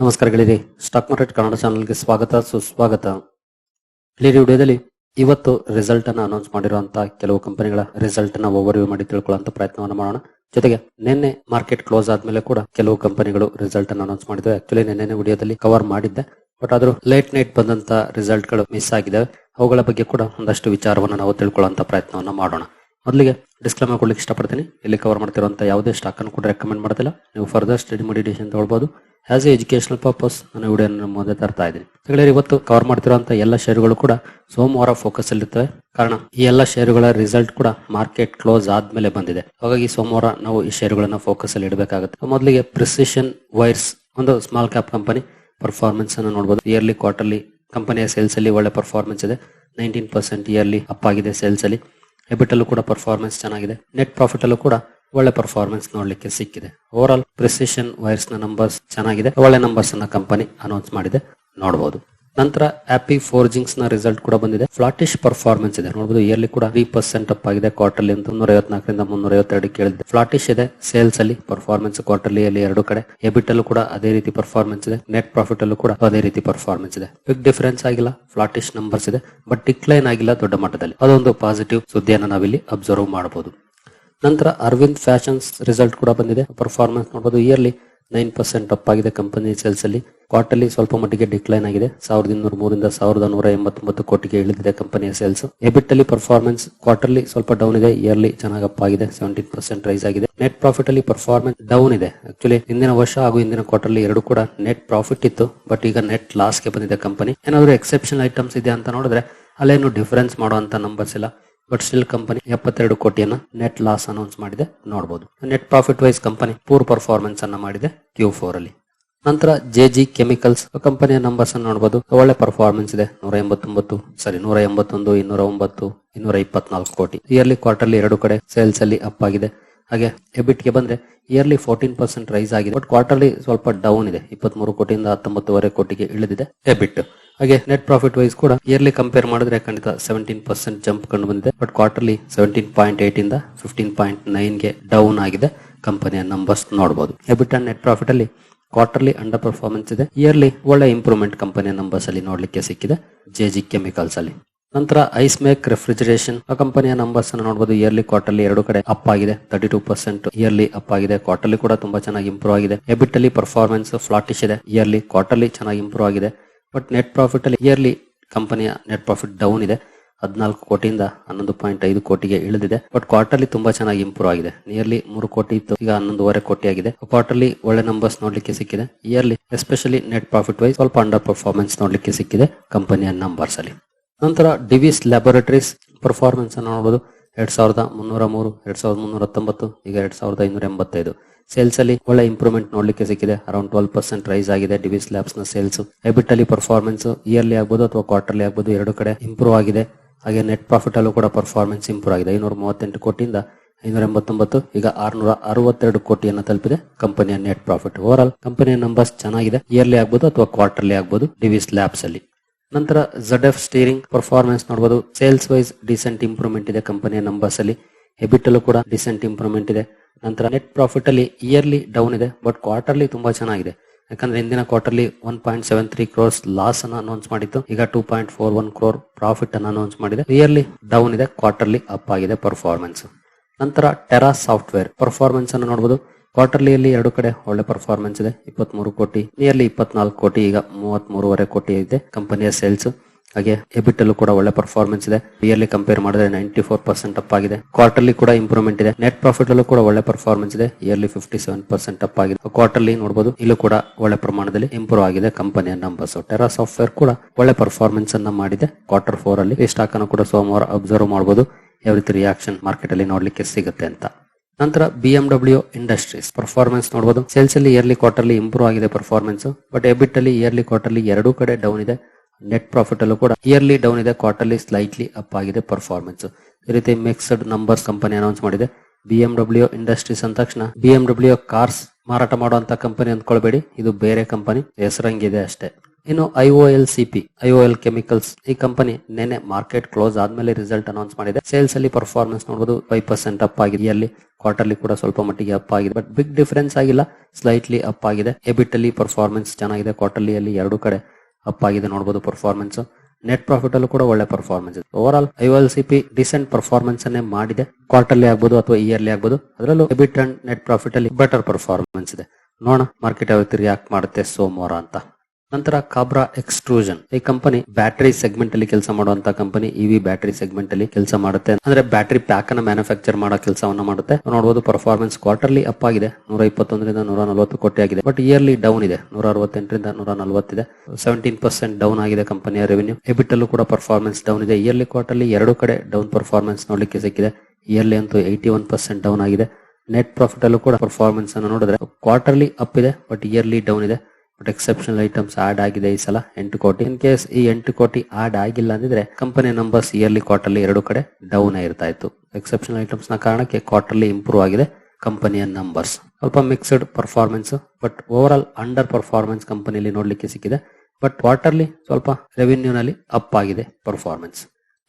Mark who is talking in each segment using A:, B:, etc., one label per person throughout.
A: ನಮಸ್ಕಾರ ಗೆಳೆಯರಿ. Stock market Kannada ಚಾನಲ್ಗೆ ಸ್ವಾಗತ, ಸುಸ್ವಾಗತ. ಗೆಳೆಯರಿ ವಿಡಿಯೋದಲ್ಲಿ ಇವತ್ತು ರಿಸಲ್ಟ್ ಅನ್ನು ಅನೌನ್ಸ್ ಮಾಡಿರುವಂತಹ ಕೆಲವು ಕಂಪನಿಗಳ ರಿಸಲ್ಟ್ನ ಓವರ್ವ್ಯೂ ಮಾಡಿ ತಿಳ್ಕೊಳ್ಳುವಂತ ಪ್ರಯತ್ನವನ್ನು ಮಾಡೋಣ. ಜೊತೆಗೆ ನಿನ್ನೆ ಮಾರ್ಕೆಟ್ ಕ್ಲೋಸ್ ಆದ್ಮೇಲೆ ಕೂಡ ಕೆಲವು ಕಂಪನಿಗಳು ರಿಸಲ್ಟ್ ಅನ್ನು ಅನೌನ್ಸ್ ಮಾಡಿದ್ವಿ. ಆಕ್ಚುಲಿ ನಿನ್ನೆ ವಿಡಿಯೋದಲ್ಲಿ ಕವರ್ ಮಾಡಿದ್ದೆ. ಬಟ್ ಆದ್ರೂ ಲೇಟ್ ನೈಟ್ ಬಂದಂತ ರಿಸಲ್ಟ್ಗಳು ಮಿಸ್ ಆಗಿದ್ದಾವೆ. ಅವುಗಳ ಬಗ್ಗೆ ಕೂಡ ಒಂದಷ್ಟು ವಿಚಾರವನ್ನು ನಾವು ತಿಳ್ಕೊಳ್ಳುವಂತ ಪ್ರಯತ್ನವನ್ನು ಮಾಡೋಣ. ಮೊದಲಿಗೆ ಡಿಸ್ಕ್ಲೇಮರ್ ಕೊಡ್ಲಿಕ್ಕೆ ಇಷ್ಟಪಡ್ತೀನಿ. ಇಲ್ಲಿ ಕವರ್ ಮಾಡ್ತಿರುವಂಥ ಯಾವುದೇ ಸ್ಟಾಕ್ ಅನ್ನು ಕೂಡ ರೆಕಮೆಂಡ್ ಮಾಡ್ತಿಲ್ಲ. ನೀವು ಫರ್ದರ್ ಸ್ಟಡಿ ಮಾಡಿ ಡಿಸಿಷನ್ ತಗೊಳ್ಬಹುದು ಆಸ್ ಎ ಎಜುಕೇಶನಲ್ ಪರ್ಪಸ್ ನಾನು ವಿಡಿಯೋ ಮುಂದೆ ತರ್ತಾ ಇದ್ದೀನಿ. ಹಾಗಾದ್ರೆ ಇವತ್ತು ಕವರ್ ಮಾಡ್ತಿರುವಂಥ ಎಲ್ಲ ಶೇರುಗಳು ಕೂಡ ಸೋಮವಾರ ಫೋಕಸ್ ಅಲ್ಲಿರ್ತವೆ ಕಾರಣ, ಈ ಎಲ್ಲ ಶೇರುಗಳ ರಿಸಲ್ಟ್ ಕೂಡ ಮಾರ್ಕೆಟ್ ಕ್ಲೋಸ್ ಆದ್ಮೇಲೆ ಬಂದಿದೆ. ಹಾಗಾಗಿ ಸೋಮವಾರ ನಾವು ಈ ಶೇರುಗಳನ್ನ ಫೋಕಸ್ ಅಲ್ಲಿ ಇಡಬೇಕಾಗುತ್ತೆ. ಮೊದಲಿಗೆ ಪ್ರಿಸಿಷನ್ ವೈರ್ಸ್ ಒಂದು ಸ್ಮಾಲ್ ಕ್ಯಾಪ್ ಕಂಪನಿ ಪರ್ಫಾರ್ಮೆನ್ಸ್ ಅನ್ನು ನೋಡಬಹುದು ಇಯರ್ಲಿ ಕ್ವಾರ್ಟರ್ಲಿ ಕಂಪನಿಯ ಸೇಲ್ಸ್ ಅಲ್ಲಿ ಒಳ್ಳೆ ಪರ್ಫಾರ್ಮೆನ್ಸ್ ಇದೆ. ನೈನ್ಟೀನ್ ಪರ್ಸೆಂಟ್ ಇಯರ್ಲಿ ಅಪ್ ಆಗಿದೆ ಸೇಲ್ಸ್ ಅಲ್ಲಿ. ಎಬಿಟ್ ಅಲ್ಲೂ ಕೂಡ ಪರ್ಫಾರ್ಮೆನ್ಸ್ ಚೆನ್ನಾಗಿದೆ. ನೆಟ್ ಪ್ರಾಫಿಟ್ ಅಲ್ಲೂ ಕೂಡ ಒಳ್ಳೆ ಪರ್ಫಾರ್ಮೆನ್ಸ್ ನೋಡ್ಲಿಕ್ಕೆ ಸಿಕ್ಕಿದೆ. ಓವರ್ ಆಲ್ ಪ್ರಿಸಿಷನ್ ವೈರ್ಸ್ನ ನಂಬರ್ಸ್ ಚೆನ್ನಾಗಿದೆ. ಒಳ್ಳೆ ನಂಬರ್ಸ್ ಅನ್ನ ಕಂಪನಿ ಅನೌನ್ಸ್ ಮಾಡಿದೆ. ನೋಡಬಹುದು ನಂತರ ಆಪಿ ಫೋರ್ಜಿಂಗ್ಸ್ನ ರಿಸಲ್ಟ್ ಕೂಡ ಬಂದಿದೆ. ಫ್ಲಾಟಿಶ್ ಪರ್ಫಾರ್ಮೆನ್ಸ್ ಇದೆ. ನೋಡಬಹುದು ಇಯರ್ಲಿ ಕೂಡ ತ್ರೀ ಪರ್ಸೆಂಟ್ ಅಪ್ ಆಗಿದೆ ಕ್ವಾರ್ಟರ್ಲಿ ಅಂತ ಮುನ್ನೂರ ಐವತ್ನಾಲ್ಕರಿಂದ ಮುನ್ನೂರ ಐವತ್ತೆರಡು ಕೇಳಿದೆ. ಫ್ಲಾಟಿಶ್ ಇದೆ. ಸೇಲ್ಸ್ ಅಲ್ಲಿ ಪರ್ಫಾರ್ಮೆನ್ಸ್ ಕ್ವಾರ್ಟರ್ಲಿ ಅಲ್ಲಿ ಎರಡು ಕಡೆ. ಎಬಿಟ್ ಅಲ್ಲೂ ಕೂಡ ಅದೇ ರೀತಿ ಪರ್ಫಾರ್ಮೆನ್ಸ್ ಇದೆ. ನೆಟ್ ಪ್ರಾಫಿಟ್ ಅಲ್ಲೂ ಕೂಡ ಅದೇ ರೀತಿ ಪರ್ಫಾರ್ಮೆನ್ಸ್ ಇದೆ. ಬಿಗ್ ಡಿಫರೆನ್ಸ್ ಆಗಿಲ್ಲ. ಫ್ಲಾಟಿಶ್ ನಂಬರ್ಸ್ ಇದೆ. ಬಟ್ ಡಿಕ್ಲೈನ್ ಆಗಿಲ್ಲ ದೊಡ್ಡ ಮಟ್ಟದಲ್ಲಿ. ಅದೊಂದು ಪಾಸಿಟಿವ್ ಸುದ್ದಿಯನ್ನು ನಾವಿಲ್ಲಿ ಅಬ್ಸರ್ವ್ ಮಾಡಬಹುದು ನಂತರ ಅರವಿಂದ್ ಫ್ಯಾಷನ್ಸ್ ರಿಸಲ್ಟ್ ಕೂಡ ಬಂದಿದೆ. ಪರ್ಫಾರ್ಮೆನ್ಸ್ ನೋಡಬಹುದು ಇಯರ್ಲಿ ನೈನ್ ಪರ್ಸೆಂಟ್ ಅಪ್ ಆಗಿದೆ ಕಂಪನಿ ಸೇಲ್ಸ್ ಅಲ್ಲಿ ಕ್ವಾರ್ಟರ್ಲಿ ಸ್ವಲ್ಪ ಮಟ್ಟಿಗೆ ಡಿಕ್ಲೈನ್ ಆಗಿದೆ. ಸಾವಿರದ ಇನ್ನೂರ ಮೂರಿಂದ ಸಾವಿರದ ನೂರ ಎಂಬತ್ತೊಂಬತ್ತು ಕೋಟಿಗೆ ಇಳಿದಿದೆ ಕಂಪನಿಯ ಸೇಲ್ಸ್. ಎಬಿಟ್ ಅಲ್ಲಿ ಪರ್ಫಾರ್ಮೆನ್ಸ್ ಕ್ವಾರ್ಟರ್ಲಿ ಸ್ವಲ್ಪ ಡೌನ್ ಇದೆ. ಇಯರ್ಲಿ ಚೆನ್ನಾಗಿ ಅಪ್ ಆಗಿದೆ. ಸೆವೆಂಟೀನ್ ಪರ್ಸೆಂಟ್ ರೈಸ್ ಆಗಿದೆ. ನೆಟ್ ಪ್ರಾಫಿಟ್ ಅಲ್ಲಿ ಪರ್ಫಾರ್ಮೆನ್ಸ್ ಡೌನ್ ಇದೆ. ಆಕ್ಚುಲಿ ಹಿಂದಿನ ವರ್ಷ ಹಾಗೂ ಹಿಂದಿನ ಕ್ವಾರ್ಟರ್ಲಿ ಎರಡು ಕೂಡ ನೆಟ್ ಪ್ರಾಫಿಟ್ ಇತ್ತು. ಬಟ್ ಈಗ ನೆಟ್ ಲಾಸ್ಗೆ ಬಂದಿದೆ ಕಂಪನಿ. ಏನಾದರೂ ಎಕ್ಸೆಪ್ಷನ್ ಐಟಮ್ಸ್ ಇದೆ ಅಂತ ನೋಡಿದ್ರೆ, ಅಲ್ಲೇನು ಡಿಫರೆನ್ಸ್ ಮಾಡುವಂತ ನಂಬರ್ಸ್ ಇಲ್ಲ. ಬಟ್ ಸ್ಟಿಲ್ ಕಂಪನಿ ಎಪ್ಪತ್ತೆರಡು ಕೋಟಿಯನ್ನ ನೆಟ್ ಲಾಸ್ ಅನೌನ್ಸ್ ಮಾಡಿದೆ. ನೋಡಬಹುದು net profit wise company poor performance ಅನ್ನ ಮಾಡಿದೆ ಕ್ಯೂ ಫೋರ್ ಅಲ್ಲಿ. ನಂತರ ಜೆ ಜಿ ಕೆಮಿಕಲ್ಸ್ ಕಂಪನಿಯ ನಂಬರ್ಸ್ ಅನ್ನು ನೋಡಬಹುದು ಒಳ್ಳೆ ಪರ್ಫಾರ್ಮೆನ್ಸ್ ಇದೆ. ನೂರ ಎಂಬತ್ತೊಂಬತ್ತು ಸಾರಿ ನೂರ ಎಂಬತ್ತೊಂದು ಇನ್ನೂರ ಒಂಬತ್ತು ಇನ್ನೂರ ಇಪ್ಪತ್ನಾಲ್ಕು ಕೋಟಿ. ಇಯರ್ಲಿ ಕ್ವಾರ್ಟರ್ಲಿ ಎರಡು ಕಡೆ ಸೇಲ್ಸ್ ಅಲ್ಲಿ ಅಪ್ ಆಗಿದೆ. ಹಾಗೆ ಎಬಿಟ್ಗೆ ಬಂದ್ರೆ ಇಯರ್ಲಿ ಫೋರ್ಟೀನ್ ಪರ್ಸೆಂಟ್ ರೈಸ್ ಆಗಿದೆ. ಬಟ್ ಕ್ವಾರ್ಟರ್ಲಿ ಸ್ವಲ್ಪ ಡೌನ್ ಇದೆ. ಇಪ್ಪತ್ಮೂರು ಕೋಟಿಯಿಂದ ಹತ್ತೊಂಬತ್ತುವರೆ ಕೋಟಿಗೆ ಇಳಿದಿದೆ ಎಬಿಟ್ ಹಾಗೆ ನೆಟ್ ಪ್ರಾಫಿಟ್ ವೈಸ್ ಕೂಡ ಇಯರ್ಲಿ ಕಂಪೇರ್ ಮಾಡಿದ್ರೆ ಖಂಡಿತ ಸೆವೆಂಟೀನ್ ಪರ್ಸೆಂಟ್ ಜಂಪ್ ಕಂಡು ಬಂದಿದೆ. But quarterly seventeen point eight ಇಂದ ಫಿಫ್ಟೀನ್ ಪಾಯಿಂಟ್ ನೈನ್ಗೆ ಡೌನ್ ಆಗಿದೆ ಕಂಪನಿಯ ನಂಬರ್ಸ್ ನೋಡಬಹುದು ಎಬಿಟ್ ಅಂಡ್ ನೆಟ್ ಪ್ರಾಫಿಟ್ ಅಲ್ಲಿ ಕ್ವಾರ್ಟರ್ಲಿ ಅಂಡರ್ ಪರ್ಫಾರ್ಮೆನ್ಸ್ ಇದೆ. ಇಯರ್ಲಿ ಒಳ್ಳೆ ಇಂಪ್ರೂವ್ಮೆಂಟ್ ಕಂಪನಿಯ ನಂಬರ್ಸ್ ಅಲ್ಲಿ ನೋಡ್ಲಿಕ್ಕೆ ಸಿಕ್ಕಿದೆ. ಜೆ ಜಿ ಕೆಮಿಕಲ್ಸ್ ಅಲ್ಲಿ. ನಂತರ ಐಸ್ ಮೇಕ್ ರೆಫ್ರಿಜರೇಷನ್ ಆ ಕಂಪನಿಯ ನಂಬರ್ಸ್ ಅನ್ನು ನೋಡಬಹುದು ಇಯರ್ಲಿ ಕ್ವಾರ್ಟರ್ಲಿ ಎರಡು ಕಡೆ ಅಪ್ ಆಗಿದೆ. Thirty two percent yearly up ಆಗಿದೆ. ಕ್ವಾರ್ಟರ್ಲಿ ಕೂಡ ತುಂಬಾ ಚೆನ್ನಾಗಿ ಇಂಪ್ರೂವ್ ಆಗಿದೆ. ಎಬಿಟ್ ಅಲ್ಲಿ ಪರ್ಫಾರ್ಮೆನ್ಸ್ ಫ್ಲಾಟಿಶ್ ಇದೆ. ಇಯರ್ಲಿ ಕ್ವಾರ್ಟರ್ಲಿ ಚೆನ್ನಾಗಿ ಇಂಪ್ರೂವ್ ಆಗಿದೆ. ಬಟ್ ನೆಟ್ ಪ್ರಾಫಿಟ್ ಅಲ್ಲಿ ಇಯರ್ಲಿ ಕಂಪನಿಯ ನೆಟ್ ಪ್ರಾಫಿಟ್ ಡೌನ್ ಇದೆ. ಹದಿನಾಲ್ಕು ಕೋಟಿಯಿಂದ ಹನ್ನೊಂದು ಪಾಯಿಂಟ್ ಐದು ಕೋಟಿಗೆ ಇಳಿದಿದೆ. ಬಟ್ ಕ್ವಾರ್ಟರ್ಲಿ ತುಂಬಾ ಚೆನ್ನಾಗಿ ಇಂಪ್ರೂವ್ ಆಗಿದೆ. ನಿಯರ್ಲಿ ಮೂರು ಕೋಟಿ ಇತ್ತು. ಈಗ ಹನ್ನೊಂದುವರೆ ಕೋಟಿ ಆಗಿದೆ. ಕ್ವಾರ್ಟರ್ಲಿ ಒಳ್ಳೆ ನಂಬರ್ಸ್ ನೋಡ್ಲಿಕ್ಕೆ ಸಿಕ್ಕಿದೆ. Yearly especially net profit wise ಸ್ವಲ್ಪ ಅಂಡರ್ ಪರ್ಫಾರ್ಮೆನ್ಸ್ ನೋಡ್ಲಿಕ್ಕೆ ಸಿಕ್ಕಿದೆ ಕಂಪನಿಯ ನಂಬರ್ಸ್ ಅಲ್ಲಿ. ನಂತರ ಡಿವಿಸ್ ಲ್ಯಾಬೊರೇಟರೀಸ್ ಪರ್ಫಾರ್ಮೆನ್ಸ್ ಅನ್ನು ನೋಡಬಹುದು ಎರಡ್ ಸಾವಿರದ ಮುನ್ನೂರ ಮೂರು, ಎರಡ್ ಸಾವಿರದ ಮುನ್ನೂರ ಹತ್ತೊಂಬತ್ತು, ಈಗ ಎರಡ್ ಸಾವಿರದ ಐನೂರ ಎಂಬತ್ತೈದು. ಸೇಲ್ಸ್ ಅಲ್ಲಿ ಒಳ್ಳೆ ಇಂಪ್ರೂವ್ಮೆಂಟ್ ನೋಡ್ಲಿಕ್ಕೆ ಸಿಕ್ಕಿದೆ. ಅರೌಂಡ್ ಟ್ವೆಲ್ ಪರ್ಸೆಂಟ್ ರೈಸ್ ಆಗಿದೆ. ಡಿವಿಸ್ ಲ್ಯಾಬ್ಸ್ನ ಸೇಲ್ಸ್ ಎಬಿಟ್ ಅಲ್ಲಿ ಪರ್ಫಾರ್ಮೆನ್ಸ್ ಇಯರ್ಲಿ ಆಗ್ಬೋದು ಅಥವಾ ಕ್ವಾರ್ಟರ್ಲಿ ಆಗ್ಬೋದು ಎರಡು ಕಡೆ ಇಂಪ್ರೂವ್ ಆಗಿದೆ. ಹಾಗೆ ನೆಟ್ ಪ್ರಾಫಿಟ್ ಅಲ್ಲೂ ಕೂಡ ಪರ್ಫಾರ್ಮೆನ್ಸ್ ಇಂಪ್ರೂವ್ ಆಗಿದೆ. ಐನೂರ ಮೂವತ್ತೆಂಟು ಕೋಟಿಯಿಂದ ಐನೂರ ಎಂಬತ್ತೊಂಬತ್ತು ಈಗ ಆರ್ನೂರ ಅರವತ್ತೆರಡು ಕೋಟಿಯನ್ನು ತಲುಪಿದೆ ಕಂಪನಿಯ ನೆಟ್ ಪ್ರಾಫಿಟ್ ಓವರ್ ಆಲ್ ಕಂಪನಿಯ ನಂಬರ್ಸ್ ಚೆನ್ನಾಗಿದೆ. ಇಯರ್ಲಿ ಆಗ್ಬೋದು ಅಥವಾ ಕ್ವಾರ್ಟರ್ಲಿ ಆಗ್ಬೋದು ಡಿವಿಸ್ ಲ್ಯಾಬ್ಸ್ ಅಲ್ಲಿ. ನಂತರ ಝಡ್ ಎಫ್ ಸ್ಟೀರಿಂಗ್ ಪರ್ಫಾರ್ಮೆನ್ಸ್ ನೋಡಬಹುದು ಸೇಲ್ಸ್ ವೈಸ್ ಡಿಸೆಂಟ್ ಇಂಪ್ರೂವ್ಮೆಂಟ್ ಇದೆ ಕಂಪನಿಯ ನಂಬರ್ಸ್ ಅಲ್ಲಿ. ಹೆಬಿಟ್ ಅಲ್ಲೂ ಕೂಡ ಡಿಸೆಂಟ್ ಇಂಪ್ರೂವ್ಮೆಂಟ್ ಇದೆ. ನಂತರ ನೆಟ್ ಪ್ರಾಫಿಟ್ ಅಲ್ಲಿ ಇಯರ್ಲಿ ಡೌನ್ ಇದೆ ಬಟ್ ಕ್ವಾರ್ಟರ್ಲಿ ತುಂಬಾ ಚೆನ್ನಾಗಿದೆ. ಯಾಕಂದ್ರೆ ಹಿಂದಿನ quarterly one point seven three crores loss ಅನ್ನು ಅನೌನ್ಸ್ ಮಾಡಿತ್ತು. ಈಗ two point four one crore profit ಅನ್ನು ಅನೌನ್ಸ್ ಮಾಡಿದೆ. ಇಯರ್ಲಿ ಡೌನ್ ಇದೆ ಕ್ವಾರ್ಟರ್ಲಿ ಅಪ್ ಆಗಿದೆ ಪರ್ಫಾರ್ಮೆನ್ಸ್ ನಂತರ ಟೆರಾ ಸಾಫ್ಟ್ವೇರ್ ಪರ್ಫಾರ್ಮೆನ್ಸ್ ಅನ್ನು ನೋಡಬಹುದು ಕ್ವಾರ್ಟರ್ಲಿಯಲ್ಲಿ ಎರಡು ಕಡೆ ಒಳ್ಳೆ ಪರ್ಫಾರ್ಮೆನ್ಸ್ ಇದೆ, ಇಪ್ಪತ್ಮೂರು ಕೋಟಿ ನಿಯರ್ಲಿ ಇಪ್ಪತ್ನಾಲ್ಕು ಕೋಟಿ, ಈಗ ಮೂವತ್ತ್ ಮೂರುವರೆ ಕೋಟಿ ಇದೆ ಕಂಪನಿಯ ಸೇಲ್ಸ್ ಹಾಗೆ ಎಬಿಟ್ ಅಲ್ಲೂ ಕೂಡ ಒಳ್ಳೆ ಪರ್ಫಾರ್ಮೆನ್ಸ್ ಇದೆ. ಇಯರ್ಲಿ ಕಂಪೇರ್ ಮಾಡಿದ್ರೆ ನೈಂಟಿ ಫೋರ್ ಪರ್ಸೆಂಟ್ ಅಪ್ ಆಗಿದೆ. ಕ್ವಾರ್ಟರ್ಲಿ ಕೂಡ ಇಂಪ್ರೂವ್ಮೆಂಟ್ ಇದೆ. ನೆಟ್ ಪ್ರಾಫಿಟ್ ಅಲ್ಲೂ ಕೂಡ ಒಳ್ಳೆ ಪರ್ಫಾರ್ಮೆನ್ಸ್ ಇದೆ. Yearly fifty seven percent up ಆಗಿದೆ ಕ್ವಾರ್ಟರ್ಲಿ ನೋಡಬಹುದು ಇಲ್ಲೂ ಕೂಡ ಒಳ್ಳೆ ಪ್ರಮಾಣದಲ್ಲಿ ಇಂಪ್ರೂವ್ ಆಗಿದೆ ಕಂಪನಿಯ ನಂಬರ್ಸ್ ಟೆರಾ ಸಾಫ್ಟ್ವೇರ್ ಕೂಡ ಒಳ್ಳೆ ಪರ್ಫಾರ್ಮೆನ್ಸ್ ಅನ್ನ ಮಾಡಿದೆ. ಕ್ವಾರ್ಟರ್ ಫೋರ್ ಅಲ್ಲಿ ಈ ಸ್ಟಾಕ್ ಅನ್ನು ಕೂಡ ಸೋಮವಾರ ಅಬ್ಸರ್ವ್ ಮಾಡಬಹುದು ಯಾವ ರಿಯಾಕ್ಷನ್ ಮಾರ್ಕೆಟ್ ಅಲ್ಲಿ ನೋಡ್ಲಿಕ್ಕೆ ಸಿಗುತ್ತೆ ಅಂತ. ನಂತರ B M W industries performance ನೋಡಬಹುದು ಸೇಲ್ಸ್ ಅಲ್ಲಿ ಇಯರ್ಲಿ ಕ್ವಾರ್ಟರ್ಲಿ ಇಂಪ್ರೂವ್ ಆಗಿದೆ ಪರ್ಫಾರ್ಮೆನ್ಸ್ ಬಟ್ ಎಬಿಟ್ ಅಲ್ಲಿ ಇಯರ್ಲಿ ಕ್ವಾರ್ಟರ್ಲಿ ಎರಡೂ ಕಡೆ ಡೌನ್ ಇದೆ. ನೆಟ್ ಪ್ರಾಫಿಟ್ ಅಲ್ಲೂ ಕೂಡ ಇಯರ್ಲಿ ಡೌನ್ ಇದೆ ಕ್ವಾರ್ಟರ್ಲಿ ಸ್ಲೈಟ್ಲಿ ಅಪ್ ಆಗಿದೆ ಪರ್ಫಾರ್ಮೆನ್ಸ್ ಈ ರೀತಿ ಮಿಕ್ಸ್ಡ್ ನಂಬರ್ಸ್ ಕಂಪನಿ ಅನೌನ್ಸ್ ಮಾಡಿದೆ. ಬಿ ಎಂ ಡಬ್ಲ್ಯೂ ಇಂಡಸ್ಟ್ರೀಸ್ ಅಂದ ತಕ್ಷಣ ಬಿ ಎಂ ಡಬ್ಲ್ಯೂ ಕಾರ್ಸ್ ಮಾರಾಟ ಮಾಡುವಂತ ಕಂಪನಿ ಅಂದ್ಕೊಳ್ಬೇಡಿ. ಇದು ಬೇರೆ ಕಂಪನಿ ಹೆಸರಂಗಿದೆ ಅಷ್ಟೇ. ಇನ್ನು I O L C P I O L chemicals ಈ ಕಂಪನಿ ನಿನ್ನೆ ಮಾರ್ಕೆಟ್ ಕ್ಲೋಸ್ ಆದ್ಮೇಲೆ ರಿಸಲ್ಟ್ ಅನೌನ್ಸ್ ಮಾಡಿದೆ. ಸೇಲ್ಸ್ ಅಲ್ಲಿ ಪರ್ಫಾರ್ಮೆನ್ಸ್ ನೋಡಬಹುದು ಫೈವ್ ಪರ್ಸೆಂಟ್ ಅಪ್ ಆಗಿದೆ. ಇಯರ್ಲಿ ಕ್ವಾರ್ಟರ್ಲಿ ಕೂಡ ಸ್ವಲ್ಪ ಮಟ್ಟಿಗೆ ಅಪ್ ಆಗಿದೆ. ಬಟ್ ಬಿಗ್ ಡಿಫರೆನ್ಸ್ ಆಗಿಲ್ಲ ಸ್ಲೈಟ್ಲಿ ಅಪ್ ಆಗಿದೆ. ಎಬಿಟ್ ಅಲ್ಲಿ ಪರ್ಫಾರ್ಮೆನ್ಸ್ ಚೆನ್ನಾಗಿದೆ. ಕ್ವಾರ್ಟರ್ಲಿ ಅಲ್ಲಿ ಎರಡು ಕಡೆ ಅಪ್ ಆಗಿದೆ ನೋಡಬಹುದು ಪರ್ಫಾರ್ಮೆನ್ಸ್ ನೆಟ್ ಪ್ರಾಫಿಟ್ ಅಲ್ಲೂ ಕೂಡ ಒಳ್ಳೆ ಪರ್ಫಾರ್ಮೆನ್ಸ್ ಇದೆ. Over all I L C P decent performance ಅನ್ನೇ ಮಾಡಿದೆ. ಕ್ವಾರ್ಟರ್ಲಿ ಆಗ್ಬೋದು ಅಥವಾ ಇಯರ್ಲಿ ಆಗ್ಬೋದು. ಅದರಲ್ಲೂ ಎಬಿಟ್ ಅಂಡ್ ನೆಟ್ ಪ್ರಾಫಿಟ್ ಅಲ್ಲಿ ಬೆಟರ್ ಪರ್ಫಾರ್ಮೆನ್ಸ್ ಇದೆ. ನೋಡೋಣ ಮಾರ್ಕೆಟ್ ಯಾವತ್ತು ರಿಯಾಕ್ಟ್ ಮಾಡುತ್ತೆ ಸೋಮವಾರ ಅಂತ. ನಂತರ ಕಾಬ್ರಾ ಎಕ್ಸ್ಟ್ರೂಷನ್ ಈ ಕಂಪನಿ ಬ್ಯಾಟರಿ ಸೆಗ್ಮೆಂಟ್ ಅಲ್ಲಿ ಕೆಲಸ ಮಾಡುವಂತ ಕಂಪನಿ ಇವಿ ಬ್ಯಾಟರಿ ಸೆಗ್ಮೆಂಟ್ ಅಲ್ಲಿ ಕೆಲಸ ಮಾಡುತ್ತೆ. ಅಂದ್ರೆ ಬ್ಯಾಟರಿ ಪ್ಯಾಕ್ ಅನ್ನ ಮ್ಯಾನುಫ್ಯಾಕ್ಚರ್ ಮಾಡೋ ಕೆಲಸವನ್ನ ಮಾಡುತ್ತೆ. ನೋಡಬಹುದು ಪರ್ಫಾರ್ಮೆನ್ಸ್ ಕ್ವಾರ್ಟರ್ಲಿ ಅಪ್ ಆಗಿದೆ. ನೂರ ಇಪ್ಪತ್ತೊಂದರಿಂದ ನೂರ ನಲವತ್ತು ಕೋಟಿ ಆಗಿದೆ. ಬಟ್ ಇಯರ್ಲಿ ಡೌನ್ ಇದೆ. ನೂರ ಅರವತ್ತೆಂಟರಿಂದ ನೂರ ನಲವತ್ತಿದೆ ಸೆವೆಂಟೀನ್ ಪರ್ಸೆಂಟ್ ಡೌನ್ ಆಗಿದೆ ಕಂಪನಿಯ ರೆವೆನ್ಯೂ ಎಬಿಟ್ ಅಲ್ಲೂ ಕೂಡ ಪರ್ಫಾರ್ಮೆನ್ಸ್ ಡೌನ್ ಇದೆ. ಇಯರ್ಲಿ ಕ್ವಾರ್ಟರ್ಲಿ ಎರಡು ಕಡೆ ಡೌನ್ ಪರ್ಫಾರ್ಮೆನ್ಸ್ ನೋಡಲಿಕ್ಕೆ ಸಿಕ್ಕಿದೆ. ಇಯರ್ಲಿ ಅಂತೂ ಏಯ್ಟಿ ಒನ್ ಪರ್ಸೆಂಟ್ ಡೌನ್ ಆಗಿದೆ. ನೆಟ್ ಪ್ರಾಫಿಟ್ ಅಲ್ಲೂ ಕೂಡ ಪರ್ಫಾರ್ಮೆನ್ಸ್ ಅನ್ನು ನೋಡಿದ್ರೆ ಕ್ವಾರ್ಟರ್ಲಿ ಅಪ್ ಇದೆ ಬಟ್ ಇಯರ್ಲಿ ಡೌನ್ ಇದೆ. ಬಟ್ ಎಕ್ಸೆಪ್ಷನಲ್ ಐಟಮ್ಸ್ ಆಡ್ ಆಗಿದೆ ಈ ಸಲ. ಎಂಟು ಕೋಟಿ. ಇನ್ ಕೇಸ್ ಈ ಎಂಟು ಕೋಟಿ ಆಡ್ ಆಗಿಲ್ಲ ಅಂದಿದ್ರೆ ಕಂಪನಿ ನಂಬರ್ಸ್ ಇಯರ್ಲಿ ಕ್ವಾರ್ಟರ್ಲಿ ಎರಡು ಕಡೆ ಡೌನ್ ಇರ್ತಾ ಇತ್ತು. ಎಕ್ಸೆಪ್ಷನಲ್ ಐಟಮ್ಸ್ನ ಕಾರಣಕ್ಕೆ ಕ್ವಾರ್ಟರ್ಲಿ ಇಂಪ್ರೂವ್ ಆಗಿದೆ ಕಂಪನಿಯ ನಂಬರ್ಸ್ ಸ್ವಲ್ಪ mixed performance but over all under performance ಕಂಪನಿಯಲ್ಲಿ ನೋಡ್ಲಿಕ್ಕೆ ಸಿಕ್ಕಿದೆ. ಬಟ್ ಕ್ವಾರ್ಟರ್ಲಿ ಸ್ವಲ್ಪ ರೆವಿನ್ಯೂನಲ್ಲಿ ಅಪ್ ಆಗಿದೆ ಪರ್ಫಾರ್ಮೆನ್ಸ್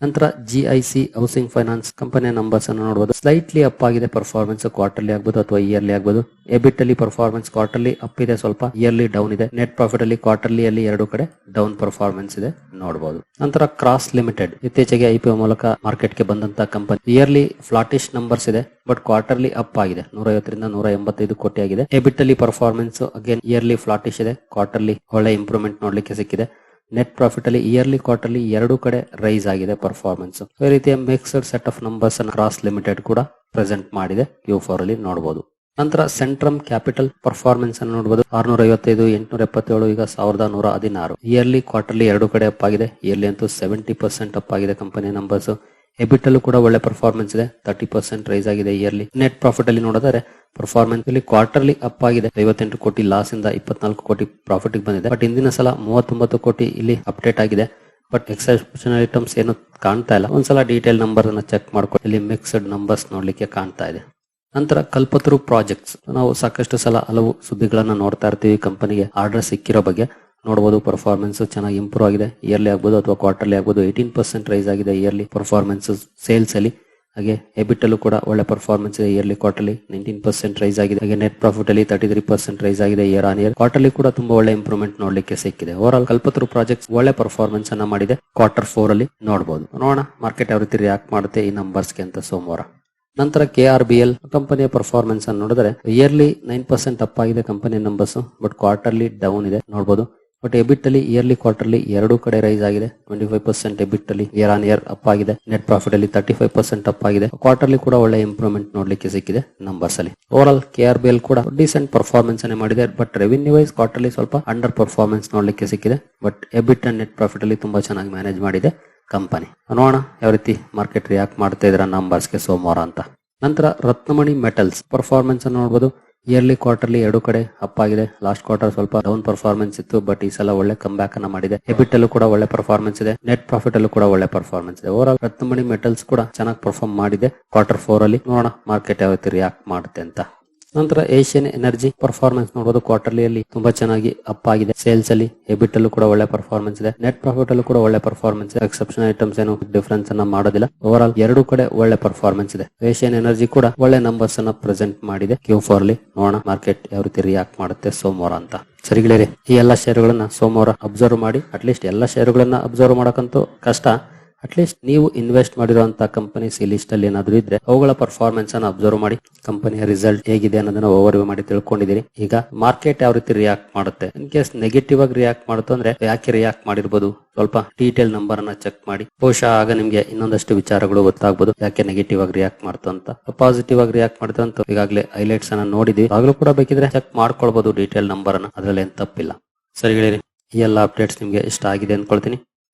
A: ನಂತರ G I C housing finance ಕಂಪನಿಯ ನಂಬರ್ಸ್ ಅನ್ನು ನೋಡಬಹುದು ಸ್ಲೈಟ್ಲಿ ಅಪ್ ಆಗಿದೆ ಪರ್ಫಾರ್ಮೆನ್ಸ್ ಕ್ವಾರ್ಟರ್ಲಿ ಆಗಬಹುದು ಅಥವಾ ಇಯರ್ಲಿ ಆಗಬಹುದು ಎಬಿಟ್ ಅಲ್ಲಿ ಪರ್ಫಾರ್ಮೆನ್ಸ್ ಕ್ವಾರ್ಟರ್ಲಿ ಅಪ್ ಇದೆ ಸ್ವಲ್ಪ ಇಯರ್ಲಿ ಡೌನ್ ಇದೆ. ನೆಟ್ ಪ್ರಾಫಿಟ್ ಅಲ್ಲಿ ಕ್ವಾರ್ಟರ್ಲಿ ಅಲ್ಲಿ ಎರಡು ಕಡೆ ಡೌನ್ ಪರ್ಫಾರ್ಮೆನ್ಸ್ ಇದೆ ನೋಡಬಹುದು ನಂತರ ಕ್ರಾಸ್ ಲಿಮಿಟೆಡ್ ಇತ್ತೀಚೆಗೆ ಐಪಿಒ ಮೂಲಕ ಮಾರ್ಕೆಟ್ಗೆ ಬಂದಂತ ಕಂಪನಿ ಇಯರ್ಲಿ ಫ್ಲಾಟಿಶ್ ನಂಬರ್ಸ್ ಇದೆ ಬಟ್ ಕ್ವಾರ್ಟರ್ಲಿ ಅಪ್ ಆಗಿದೆ. ನೂರ ಐವತ್ತರಿಂದ ನೂರ ಎಂಬತ್ತೈದು ಕೋಟಿ ಆಗಿದೆ. ಎಬಿಟ್ ಅಲ್ಲಿ ಪರ್ಫಾರ್ಮೆನ್ಸ್ ಅಗೇನ್ ಇಯರ್ಲಿ ಫ್ಲಾಟಿಶ್ ಇದೆ. ಕ್ವಾರ್ಟರ್ಲಿ ಒಳ್ಳೆ ಇಂಪ್ರೂವ್ಮೆಂಟ್ ನೋಡ್ಲಿಕ್ಕೆ ಸಿಕ್ಕಿದೆ. ನೆಟ್ ಪ್ರಾಫಿಟ್ ಅಲ್ಲಿ ಇಯರ್ಲಿ ಕ್ವಾರ್ಟರ್ಲಿ ಎರಡು ಕಡೆ ರೈಸ್ ಆಗಿದೆ ಪರ್ಫಾರ್ಮೆನ್ಸ್ ಅದೇ ರೀತಿಯ ಮಿಕ್ಸ್ಡ್ ಸೆಟ್ ಆಫ್ ನಂಬರ್ಸ್ ಅನ್ನು ಕ್ರಾಸ್ ಲಿಮಿಟೆಡ್ ಕೂಡ ಪ್ರೆಸೆಂಟ್ ಮಾಡಿದೆ. ಕ್ಯೂ ಫೋರ್ ಅಲ್ಲಿ ನೋಡಬಹುದು ನಂತರ ಸೆಂಟ್ರಮ್ ಕ್ಯಾಪಿಟಲ್ ಪರ್ಫಾರ್ಮೆನ್ಸ್ ಅನ್ನು ನೋಡಬಹುದು ಆರ್ನೂರ ಐವತ್ತೈದು ಎಂಟುನೂರ ಎಪ್ಪತ್ತೇಳು ಈಗ ಸಾವಿರದ ನೂರ ಹದಿನಾರು ಇಯರ್ಲಿ ಕ್ವಾರ್ಟರ್ಲಿ ಎರಡು ಕಡೆ ಅಪ್ ಆಗಿದೆ. ಇಯರ್ಲಿ ಅಂತೂ ಸೆವೆಂಟಿ ಪರ್ಸೆಂಟ್ ಅಪ್ ಆಗಿದೆ ಕಂಪನಿ ನಂಬರ್ಸ್ ಎಬಿಟ್ ಅಲ್ಲೂ ಕೂಡ ಒಳ್ಳೆ ಪರ್ಫಾರ್ಮೆನ್ಸ್ ಇದೆ. ತರ್ಟಿ ಪರ್ಸೆಂಟ್ ರೈಸ್ ಆಗಿದೆ ಇಯರ್ಲಿ ನೆಟ್ ಪ್ರಾಫಿಟ್ ಅಲ್ಲಿ ನೋಡಿದ್ರೆ ಪರ್ಫಾರ್ಮೆನ್ಸ್ ಇಲ್ಲಿ ಕ್ವಾರ್ಟರ್ಲಿ ಅಪ್ ಆಗಿದೆ. ಐವತ್ತೆಂಟು ಕೋಟಿ ಲಾಸ್ ಇಂದ ಇಪ್ಪತ್ನಾಲ್ಕು ಕೋಟಿ ಪ್ರಾಫಿಟ್ ಬಂದಿದೆ. ಬಟ್ ಇಂದಿನ ಸಲ ಮೂವತ್ತೊಂಬತ್ತು ಕೋಟಿ ಇಲ್ಲಿ ಅಪ್ಡೇಟ್ ಆಗಿದೆ. ಬಟ್ ಎಕ್ಸೆಪ್ಷನ್ ಐಟಮ್ಸ್ ಏನು ಕಾಣ್ತಾ ಇಲ್ಲ. ಒಂದ್ಸಲ ಡೀಟೇಲ್ ನಂಬರ್ ಅನ್ನ ಚೆಕ್ ಮಾಡ್ಕೊಂಡು ಇಲ್ಲಿ ಮಿಕ್ಸ್ಡ್ ನಂಬರ್ಸ್ ನೋಡ್ಲಿಕ್ಕೆ ಕಾಣ್ತಾ ಇದೆ. ನಂತರ ಕಲ್ಪತರು ಪ್ರಾಜೆಕ್ಟ್ಸ್ ನಾವು ಸಾಕಷ್ಟು ಸಲ ಹಲವು ಸುದ್ದಿಗಳನ್ನ ನೋಡ್ತಾ ಇರ್ತೀವಿ. ಕಂಪನಿಗೆ ಆರ್ಡರ್ ಸಿಕ್ಕಿರೋ ಬಗ್ಗೆ. ನೋಡಬಹುದು ಪರ್ಫಾರ್ಮೆನ್ಸ್ ಚೆನ್ನಾಗಿ ಇಂಪ್ರೂವ್ ಆಗಿದೆ. ಇಯರ್ಲಿ ಆಗ್ಬೋದು ಅಥವಾ ಕ್ವಾರ್ಟರ್ಲಿ ಆಗ್ಬೋದು. ಏಯ್ಟೀನ್ ಪರ್ಸೆಂಟ್ ರೈಸ್ ಆಗಿದೆ ಇಯರ್ಲಿ ಪರ್ಫಾರ್ಮೆನ್ಸ್ ಸೇಲ್ಸ್ ಅಲ್ಲಿ. ಹಾಗೆ ಎಬಿಟ್ ಅಲ್ಲೂ ಕೂಡ ಒಳ್ಳೆ ಪರ್ಫಾರ್ಮೆನ್ಸ್ ಇದೆ yearly quarterly nineteen percent rise ಆಗಿದೆ. ಹಾಗೆ ನೆಟ್ ಪ್ರಾಫಿಟ್ ಅಲ್ಲಿ ತರ್ಟಿ ತ್ರೀ ಪರ್ಸೆಂಟ್ ರೈಸ್ ಆಗಿದೆ ಇಯರ್ ಆನ್ ಇಯರ್ ಕ್ವಾರ್ಟರ್ಲಿ ಕೂಡ ತುಂಬಾ ಒಳ್ಳೆ ಇಂಪ್ರೂವ್ಮೆಂಟ್ ನೋಡ್ಲಿಕ್ಕೆ ಸಿಕ್ಕಿದೆ. ಓವರ್ ಆಲ್ ಕಲ್ಪತರು ಪ್ರಾಜೆಕ್ಟ್ಸ್ ಒಳ್ಳೆ ಪರ್ಫಾರ್ಮೆನ್ಸ್ ಅನ್ನ ಮಾಡಿದೆ. ಕ್ವಾರ್ಟರ್ ಫೋರ್ ಅಲ್ಲಿ ನೋಡಬಹುದು ನೋಡೋಣ ಮಾರ್ಕೆಟ್ ಯಾವ ರೀತಿ ರಿಯಾಕ್ಟ್ ಮಾಡುತ್ತೆ ಈ ನಂಬರ್ಸ್ಗೆ ಅಂತ ಸೋಮವಾರ. ನಂತರ ಕೆ ಆರ್ ಬಿ ಎಲ್ ಕಂಪನಿಯ ಪರ್ಫಾರ್ಮೆನ್ಸ್ ಅನ್ನು ನೋಡಿದ್ರೆ ಇಯರ್ಲಿ ನೈನ್ ಪರ್ಸೆಂಟ್ ಅಪ್ ಆಗಿದೆ company numbers but quarterly down ಇದೆ. ನೋಡಬಹುದು ಬಟ್ ಎಬಿಟ್ ಅಲ್ಲಿ ಇಯರ್ಲಿ ಕ್ವಾರ್ಟರ್ಲಿ ಎರಡು ಕಡೆ ರೈಸ್ ಆಗಿದೆ. ಟ್ವೆಂಟಿ ಫೈವ್ ಪರ್ಸೆಂಟ್ ಎಬಿಟ್ ಅಲ್ಲಿ ಇಯರ್ ಆನ್ ಇಯರ್ ಅಪ್ ಆಗಿದೆ. ನೆಟ್ ಪ್ರಾಫಿಟ್ ಅಲ್ಲಿ ತರ್ಟಿ ಫೈವ್ ಪರ್ಸೆಂಟ್ ಅಪ್ ಆಗಿದೆ. ಕ್ವಾರ್ಟರ್ಲಿ ಕೂಡ ಒಳ್ಳೆ ಇಂಪ್ರೂವ್ಮೆಂಟ್ ನೋಡ್ಲಿಕ್ಕೆ ಸಿಕ್ಕಿದೆ ನಂಬರ್ಸ್ ಅಲ್ಲಿ. Overall K R B L ಕೂಡ ಡಿಸೆಂಟ್ ಪರ್ಫಾರ್ಮೆನ್ಸ್ ಅನ್ನೇ ಮಾಡಿದೆ. ಬಟ್ ರೆವಿನ್ಯೂ ವೈಸ್ ಕ್ವಾರ್ಟರ್ಲಿ ಸ್ವಲ್ಪ ಅಂಡರ್ ಪರ್ಫಾರ್ಮೆನ್ಸ್ ನೋಡ್ಲಿಕ್ಕೆ ಸಿಕ್ಕಿದೆ. But EBIT and net profit ಅಲ್ಲಿ ತುಂಬಾ ಚೆನ್ನಾಗಿ ಮ್ಯಾನೇಜ್ ಮಾಡಿದೆ ಕಂಪನಿ ನೋಡೋಣ ಯಾವ ರೀತಿ ಮಾರ್ಕೆಟ್ ರಿಯಾಕ್ಟ್ ಮಾಡ್ತಾ ಇದ್ರ ನಂಬರ್ಸ್ಗೆ ಸೋಮವಾರ ಅಂತ. ನಂತರ ರತ್ನಮಣಿ ಮೆಟಲ್ಸ್ ಪರ್ಫಾರ್ಮೆನ್ಸ್ ಅನ್ನು ನೋಡಬಹುದು ಇಯರ್ಲಿ ಕ್ವಾರ್ಟರ್ಲಿ ಎರಡು ಕಡೆ ಅಪ್ ಆಗಿದೆ. ಲಾಸ್ಟ್ ಕ್ವಾರ್ಟರ್ ಸ್ವಲ್ಪ ಡೌನ್ ಪರ್ಫಾರ್ಮೆನ್ಸ್ ಇತ್ತು ಬಟ್ ಈ ಸಲ ಒಳ್ಳೆ ಕಮ್ ಬ್ಯಾಕ್ ಅನ್ನ ಮಾಡಿದೆ. ಎಬಿಟ್ ಅಲ್ಲೂ ಕೂಡ ಒಳ್ಳೆ ಪರ್ಫಾರ್ಮೆನ್ಸ್ ಇದೆ. ನೆಟ್ ಪ್ರಾಫಿಟ್ ಅಲ್ಲೂ ಕೂಡ ಒಳ್ಳೆ ಪರ್ಫಾರ್ಮೆನ್ಸ್ ಇದೆ. ಓವರ್ ಆಲ್ ರತ್ನಮಣಿ ಮೆಟಲ್ಸ್ ಕೂಡ ಚೆನ್ನಾಗಿ ಪರ್ಫಾರ್ಮ್ ಮಾಡಿದೆ. ಕ್ವಾರ್ಟರ್ ಫೋರ್ ಅಲ್ಲಿ ನೋಡೋಣ ಮಾರ್ಕೆಟ್ ಯಾವ ರಿಯಾಕ್ಟ್ ಮಾಡುತ್ತೆ ಅಂತ. ನಂತರ ಏಷ್ಯನ್ ಎನರ್ಜಿ ಪರ್ಫಾರ್ಮೆನ್ಸ್ ನೋಡಬಹುದು ಕ್ವಾರ್ಟರ್ಲಿ ಅಲ್ಲಿ ತುಂಬಾ ಚೆನ್ನಾಗಿ ಅಪ್ ಆಗಿದೆ. ಸೇಲ್ಸ್ ಅಲ್ಲಿ ಎಬಿಟ್ ಅಲ್ಲೂ ಕೂಡ ಒಳ್ಳೆ ಪರ್ಫಾರ್ಮೆನ್ಸ್ ಇದೆ. ನೆಟ್ ಪ್ರಾಫಿಟ್ ಅಲ್ಲೂ ಕೂಡ ಒಳ್ಳೆ ಪರ್ಫಾರ್ಮೆನ್ಸ್ ಇದೆ. ಎಕ್ಸೆಪ್ಷನ್ ಐಟಮ್ಸ್ ಏನು ಡಿಫರೆನ್ಸ್ ಅನ್ನ ಮಾಡೋದಿಲ್ಲ. ಓವರ್ ಆಲ್ ಎರಡು ಕಡೆ ಒಳ್ಳೆ ಪರ್ಫಾರ್ಮೆನ್ಸ್ ಇದೆ. ಏಷ್ಯನ್ ಎನರ್ಜಿ ಕೂಡ ಒಳ್ಳೆ ನಂಬರ್ಸ್ ಅನ್ನ ಪ್ರೆಸೆಂಟ್ ಮಾಡಿದೆ. ಕ್ಯೂ ಫೋರ್ ಅಲ್ಲಿ ನೋಡೋಣ ಮಾರ್ಕೆಟ್ ಯಾವ ರೀತಿ ರಿಯಾಕ್ಟ್ ಮಾಡುತ್ತೆ ಸೋಮವಾರ ಅಂತ. ಸರಿಗಳೇ ಈ ಎಲ್ಲಾ ಷೇರುಗಳನ್ನ ಸೋಮವಾರ ಅಬ್ಸರ್ವ್ ಮಾಡಿ ಅಟ್ಲೀಸ್ಟ್ ಎಲ್ಲಾ ಶೇರ್ಗಳನ್ನ ಅಬ್ಸರ್ವ್ ಮಾಡಕ್ಕಂತೂ ಕಷ್ಟ. ಅಟ್ಲೀಸ್ಟ್ ನೀವು ಇನ್ವೆಸ್ಟ್ ಮಾಡಿರುವಂತಹ ಕಂಪನೀಸ್ ಈ ಲಿಸ್ಟ್ ಅಲ್ಲಿ ಏನಾದ್ರು ಇದ್ರೆ ಅವುಗಳ ಪರ್ಫಾರ್ಮೆನ್ಸ್ ಅನ್ನು ಅಬ್ಸರ್ವ್ ಮಾಡಿ ಕಂಪನಿಯ ರಿಸಲ್ಟ್ ಹೇಗಿದೆ ಅನ್ನೋದನ್ನ ಓವರ್ ವ್ಯೂ ಮಾಡಿ ತಿಳ್ಕೊಂಡಿದ್ದೀರಿ ಈಗ ಮಾರ್ಕೆಟ್ ಯಾವ ರೀತಿ ರಿಯಾಕ್ಟ್ ಮಾಡುತ್ತೆ? ಇನ್ ಕೇಸ್ ನೆಗೆಟಿವ್ ಆಗಿ ರಿಯಾಕ್ಟ್ ಮಾಡುತ್ತೆ ಅಂದ್ರೆ ಯಾಕೆ ರಿಯಾಕ್ಟ್ ಮಾಡಿರ್ಬೋದು? ಸ್ವಲ್ಪ ಡೀಟೇಲ್ ನಂಬರ್ ಅನ್ನ ಚೆಕ್ ಮಾಡಿ. ಬಹುಶಃ ಆಗ ನಿಮ್ಗೆ ಇನ್ನೊಂದಷ್ಟು ವಿಚಾರಗಳು ಗೊತ್ತಾಗ್ಬೋದು. ಯಾಕೆ ನೆಗೆಟಿವ್ ಆಗಿ ರಿಯಾಕ್ಟ್ ಮಾಡ್ತು ಅಂತ. ಪಾಸಿಟಿವ್ ಆಗಿ ರಿಯಾಕ್ಟ್ ಮಾಡ್ತು ಅಂತ ಈಗಾಗಲೇ ಹೈಲೈಟ್ಸ್ ಅನ್ನ ನೋಡಿದ್ವಿ. ಆಗ್ಲೂ ಕೂಡ ಬೇಕಿದ್ರೆ ಚೆಕ್ ಮಾಡ್ಕೊಳ್ಬಹುದು ಡೀಟೇಲ್ ನಂಬರ್ ಅನ್ನ. ಅದ್ರಲ್ಲಿ ಏನ್ ತಪ್ಪಿಲ್ಲ. ಸರಿ ಹೇಳಿ ಈ ಎಲ್ಲ ಅಪ್ಡೇಟ್ಸ್ ನಿಮ್ಗೆ ಇಷ್ಟ ಆಗಿದೆ ಅನ್ಕೊಳ್ತೀನಿ.